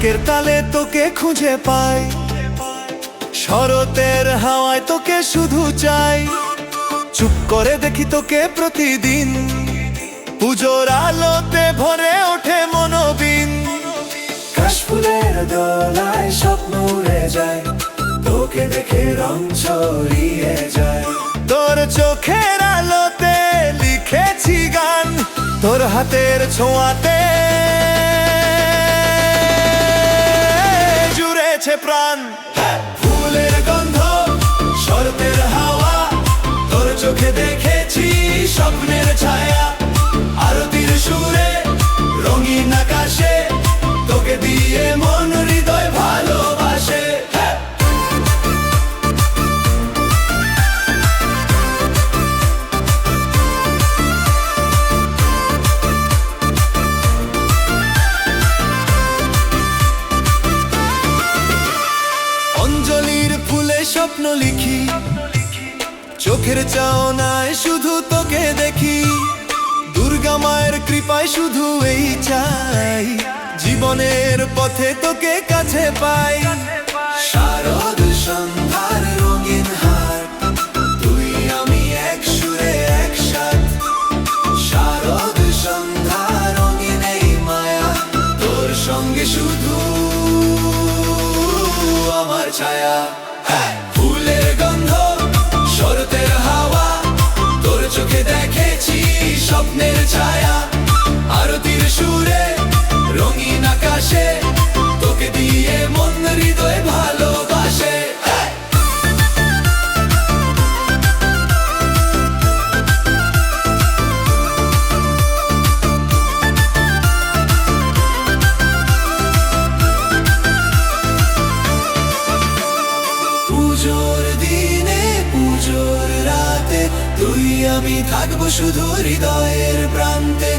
ঢাকের তালে তোকে খুঁজে পাই। শরতের হাওয়ায় তোকে শুধু চাই। চুপ করে দেখি তোকে প্রতিদিন। পুজোর আলোতে ভরে ওঠে মনোবিন। কাশফুলের দোলায় স্বপ্ন উড়ে যায়। তোকে দেখে রং ছড়িয়ে যায়। তোর চোখের আলোতে লিখেছি গান। তোর হাতের ছোঁয়াতে জুড়েছে প্রাণ। ফুলের গন্ধ শরতের হাওয়া তোর চোখে দেখেছি স্বপ্নের ছায়া। স্বপ্ন লিখি। চোখের চাওনায় শুধু তোকে দেখি। দুর্গা মায়ের কৃপায় শুধু এই চাই। জীবনের পথে তোকে কাছে পাই। শারদ সন্ধ্যার রঙিন হার, তুই আমি এক সুরে একসাথ শারদ সন্ধ্যা রঙিন এই মায়া, তোর সঙ্গে শুধু আমার ছায়া। স্বপ্নের ছায়া পুজোর দিনে পুজোর রাতে তুই আমি থাকব শুধু হৃদয়ের প্রান্তে।